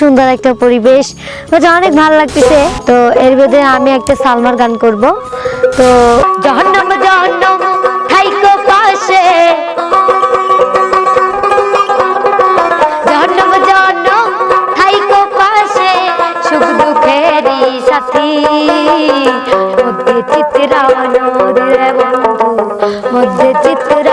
সুন্দর একটা পরিবেশ। ওটা অনেক ভালো লাগতেছে। তো এর মধ্যে আমি একটা সালমার গান করব। তো জহন্নম জহন্নম, থাইকো পাশে। জহন্নম জহন্নম, থাইকো পাশে। সুখ দুঃখেরই সাথী। মধ্যে চিত্রা রে বন্ধু, মধ্যে চিত্রা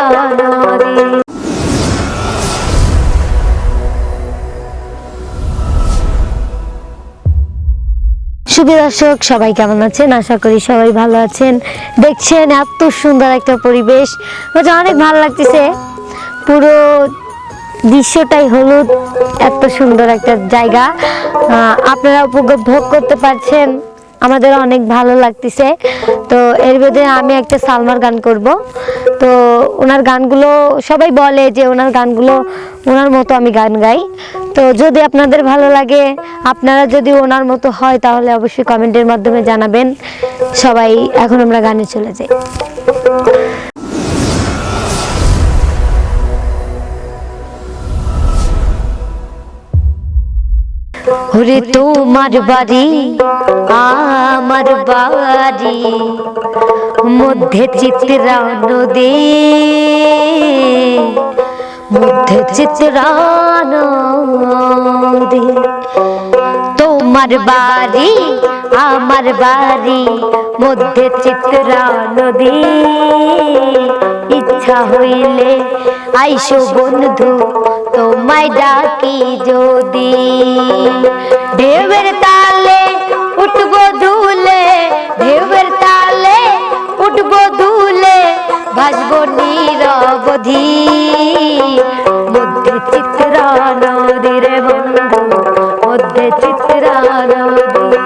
শুভ দর্শক, সবাই কেমন আছেন? আশা করি সবাই ভালো আছেন। দেখছেন এত সুন্দর একটা পরিবেশ। ওটা অনেক ভালো লাগতেছে। পুরো দৃশ্যটাই হলুদ, এত সুন্দর একটা জায়গা। আপনারা উপভোগ করতে পারছেন। আমাদের অনেক ভালো লাগতেছে। তো এর মধ্যে আমি একটা সালমার গান করব। তো ওনার গানগুলো সবাই বলে যে ওনার গানগুলো ওনার মতো আমি গান গাই। তো যদি আপনাদের ভালো লাগে, আপনারা যদি ওনার মতো হয়, তাহলে অবশ্যই কমেন্টের মাধ্যমে জানাবেন। সবাই, এখন আমরা গানে চলে যাই। ওরে তোমার বাড়ি, আমার বাড়ি, মধ্যে চিত্রা নদী। মধ্যে চিত্রা নদী তোমার বাড়ি, আমার বাড়ি, মধ্যে চিত্রা নদী ইচ্ছা হইলে আইসো বন্ধু, তোমায় ডাকি যদি। ঢেউয়ের তালে উঠবো দুলে ঢেউয়ের তালে উঠবো দুলে ভাসবো নিরবধি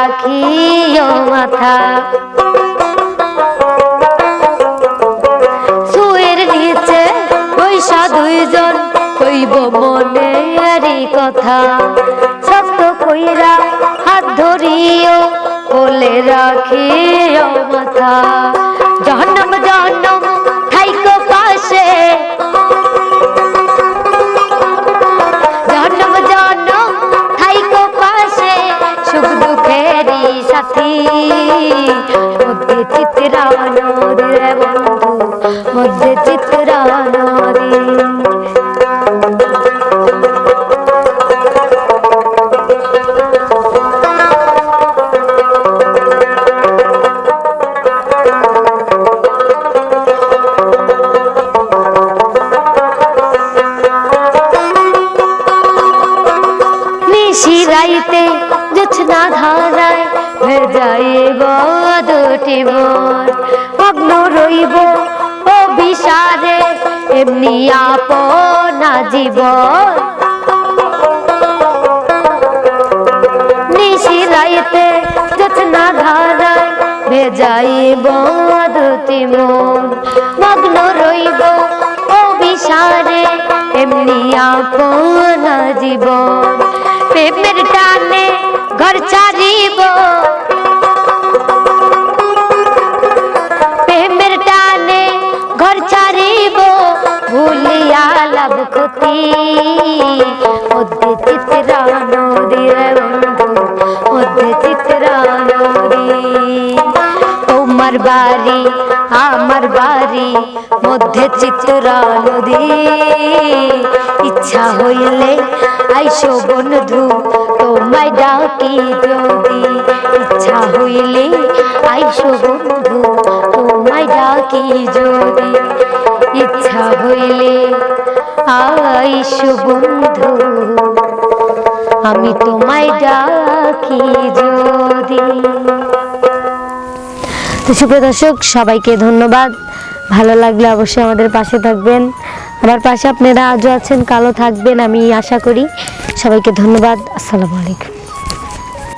রাখিও মাথা। সুয়ের নিচে পয়সা দুইজন কইব মনে আরি কথা। সত্য কইরা হাত ধরিও কোলে রাখিও মাথা। নিশিরাইতে জোছনা ধারায় ভেজাইব দুটি মন। ভগ্ন রইব ও বিষারে এমনি আপনা জীবন নিশিরাইতে জোছনা ধারায় ভেজাইব দুটি মন। মগ্ন রইব ও বিষারে এমনি আপনা জীবন প্রেমের টানে ঘর ছাড়িব প্রেমের টানে ঘর ছাড়িব ভুলিয়া লাভ ক্ষতি। মধ্যে চিত্রা নদী বন্ধু মধ্যে চিত্রা নদী তোমার বাড়ি, আমার বাড়ি মধ্যে চিত্রা নদী ইচ্ছা হইলে আইসো বন্ধু, তোমায় ডাকি যদি। ইচ্ছা হইলে আইসো বন্ধু, তোমায় ডাকি যদি। ইচ্ছা হইলে আইসো বন্ধু, আমি তোমায় ডাকি যদি। সুপ্রিয় দর্শক, সবাইকে ধন্যবাদ। ভালো লাগলে অবশ্যই আমাদের পাশে থাকবেন। আমার পাশে আপনারা আজও আছেন কালো থাকবেন, আমি আশা করি। সবাইকে ধন্যবাদ, আসসালামু আলাইকুম।